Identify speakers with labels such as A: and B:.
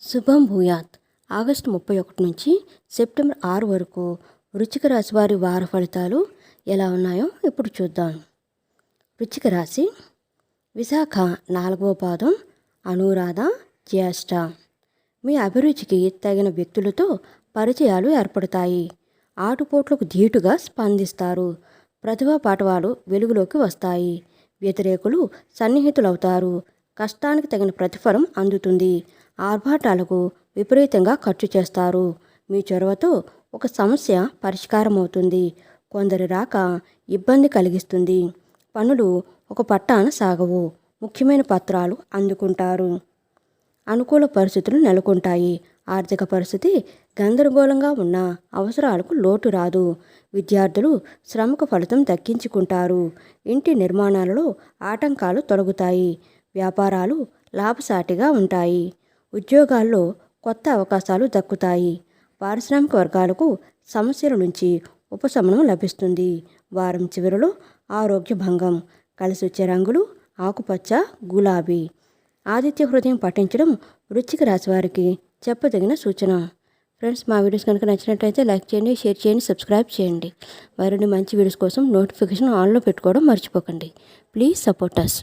A: శుభం భూయాత్. ఆగస్టు ముప్పై ఒకటి నుంచి సెప్టెంబర్ ఆరు వరకు వృచ్చిక రాశి వారి వార ఫలితాలు ఎలా ఉన్నాయో ఇప్పుడు చూద్దాం. వృచ్చిక రాశి విశాఖ నాలుగవ పాదం అనురాధ జ్యేష్ఠ. మీ అభిరుచికి తగిన వ్యక్తులతో పరిచయాలు ఏర్పడతాయి. ఆటుపోట్లకు ధీటుగా స్పందిస్తారు. ప్రతిభా పాఠవాలు వెలుగులోకి వస్తాయి. వ్యతిరేకులు సన్నిహితులవుతారు. కష్టానికి తగిన ప్రతిఫలం అందుతుంది. ఆర్భాటాలకు విపరీతంగా ఖర్చు చేస్తారు. మీ చొరవతో ఒక సమస్య పరిష్కారమవుతుంది. కొందరి రాక ఇబ్బంది కలిగిస్తుంది. పనులు ఒక పట్టాన సాగవు. ముఖ్యమైన పత్రాలు అందుకుంటారు. అనుకూల పరిస్థితులు నెలకొంటాయి. ఆర్థిక పరిస్థితి గందరగోళంగా ఉన్న అవసరాలకు లోటు రాదు. విద్యార్థులు శ్రమకు ఫలితం దక్కించుకుంటారు. ఇంటి నిర్మాణాలలో ఆటంకాలు తొలగుతాయి. వ్యాపారాలు లాభసాటిగా ఉంటాయి. ఉద్యోగాల్లో కొత్త అవకాశాలు దక్కుతాయి. పారిశ్రామిక వర్గాలకు సమస్యల నుంచి ఉపశమనం లభిస్తుంది. వారం చివరిలో ఆరోగ్య భంగం కలిసి వచ్చే రంగులు ఆకుపచ్చ గులాబీ. ఆదిత్య హృదయం పఠించడం వృశ్చిక రాశి వారికి చెప్పదగిన సూచన. ఫ్రెండ్స్ మా వీడియోస్ కనుక నచ్చినట్లయితే లైక్ చేయండి షేర్ చేయండి సబ్స్క్రైబ్ చేయండి. మరిన్ని మంచి వీడియోస్ కోసం నోటిఫికేషన్ ఆన్లో పెట్టుకోవడం మర్చిపోకండి. Please support us